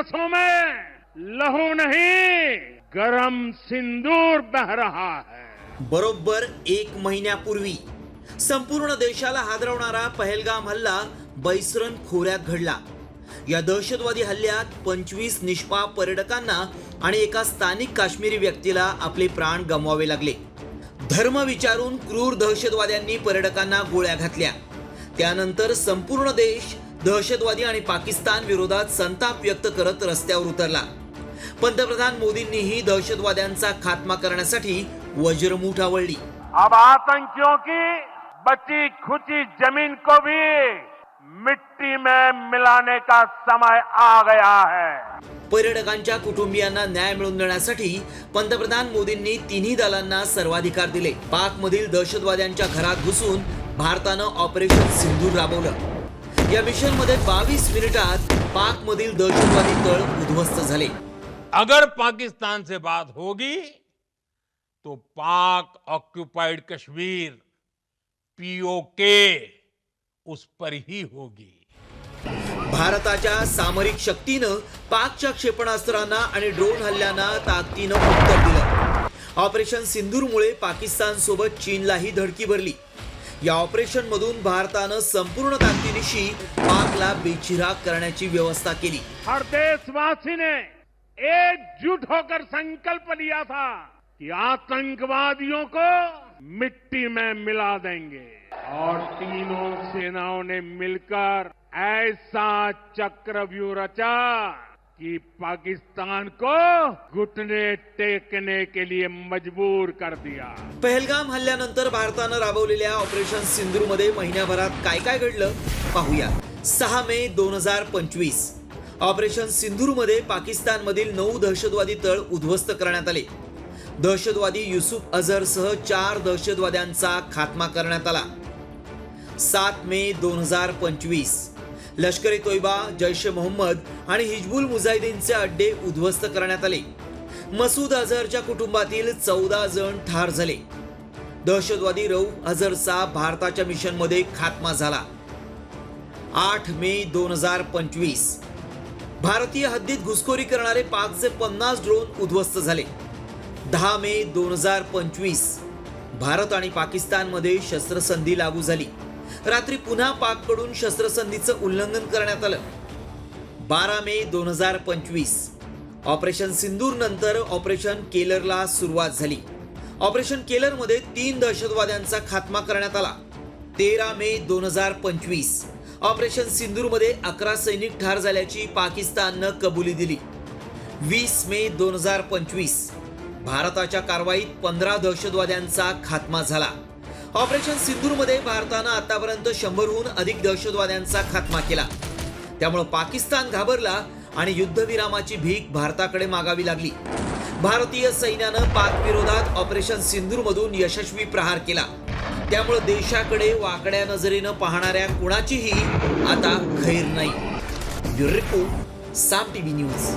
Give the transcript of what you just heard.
नसों में लहू नहीं गरम सिंदूर बह रहा है। बरोबर एक महिन्यापूर्वी संपूर्ण देशाला हादरवणारा पहलगाम हल्ला बैसरन खोऱ्यात घडला. या दहशतवादी हल्ल्यात पंचवीस निष्पाप पर्यटकांना आणि एका स्थानिक काश्मीरी व्यक्तीला आपले प्राण गमवावे लागले. धर्म विचारून क्रूर दहशतवाद्यांनी पर्यटकांना गोळ्या घातल्या. त्यानंतर संपूर्ण देश दहशतवादी आणि पाकिस्तान विरोधात संताप व्यक्त करत रस्त्यावर उतरला. पंतप्रधान मोदींनीही दहशतवाद्यांचा खात्मा करण्यासाठी वज्रमूठ आवळली. अब आतंकियों की बची खुची जमीन को भी मिट्टी में मिलाने का समय आ गया है। पर्यटकांच्या कुटुंबियांना न्याय मिळवून देण्यासाठी पंतप्रधान मोदींनी तिन्ही दलांना सर्वाधिकार दिले. पाक मधील दहशतवाद्यांच्या घरात घुसून भारतानं ऑपरेशन सिंधूर राबवलं. या मिशनमध्ये बावीस मिनिटात पाक मधील दहशतवादी तळ उद्ध्वस्त झाले. अगर पाकिस्तान से बात होगी तो पाक ऑक्युपाइड कश्मीर पीओके उस पर ही होगी. भारताच्या सामरिक शक्तीनं पाकच्या क्षेपणास्त्रांना आणि ड्रोन हल्ल्यांना ताकदीनं उत्तर दिलं. ऑपरेशन सिंदूरमुळे पाकिस्तान सोबत चीनलाही धडकी भरली. या ऑपरेशन मधून भारतानं संपूर्ण ताकदीनिशी पाकला बेचिराग करण्याची व्यवस्था केली. हर देशवासी ने एकजुट होकर संकल्प लिया था कि आतंकवादियों को मिट्टी में मिला देंगे। और तीनों सेनाओं ने मिलकर ऐसा चक्रव्यूह रचा। कि पाकिस्तान को घुटने टेकने के लिए मजबूर कर दिया। पहलगाम हल्ल्यानंतर भारतानं राबवलेल्या ऑपरेशन सिंधूरमध्ये महिन्याभरात काय काय घडलं पाहूया सहा मे दोन हजार पंचवीस. ऑपरेशन सिंधूरमध्ये पाकिस्तानमधील नऊ दहशतवादी तळ उद्ध्वस्त करण्यात आले. दहशतवादी युसुफ अझरसह चार दहशतवाद्यांचा खात्मा करण्यात आला. सात मे दोन हजार पंचवीस. लष्कर ए तोयबा जैश ए मोहम्मद आणि हिजबुल मुजाहिदीनचे अड्डे उद्ध्वस्त करण्यात आले. मसूद अझहरच्या कुटुंबातील चौदा जण ठार झाले. दहशतवादी रऊफ अझहरचा भारताच्या मिशनमध्ये खात्मा झाला. आठ मे दोन हजार पंचवीस. भारतीय हद्दीत घुसखोरी करणारे पाचशे पन्नास ड्रोन उद्ध्वस्त झाले. दहा मे दोन हजार पंचवीस. भारत आणि पाकिस्तानमध्ये शस्त्रसंधी लागू झाली. रात्री पुन्हा पाककडून शस्त्रसंधीचं उल्लंघन करण्यात आलं. बारा मे दोन हजार पंचवीस. ऑपरेशन सिंदूर नंतर ऑपरेशन केलरला सुरुवात झाली. ऑपरेशन केलरमध्ये तीन दहशतवाद्यांचा खात्मा करण्यात आला. तेरा मे दोन हजार पंचवीस. ऑपरेशन सिंदूरमध्ये अकरा सैनिक ठार झाल्याची पाकिस्ताननं कबुली दिली. वीस मे दोन हजार पंचवीस. भारताच्या कारवाईत पंधरा दहशतवाद्यांचा खात्मा झाला. ऑपरेशन सिंदूरमध्ये भारतानं आतापर्यंत शंभरहून अधिक दहशतवाद्यांचा खात्मा केला. त्यामुळे पाकिस्तान घाबरला आणि युद्धविरामाची भीक भारताकडे मागावी लागली. भारतीय सैन्यानं पाकविरोधात ऑपरेशन सिंदूरमधून यशस्वी प्रहार केला. त्यामुळे देशाकडे वाकड्या नजरेनं पाहणाऱ्या कुणाचीही आता खैर नाही. Bureau report Saam TV news.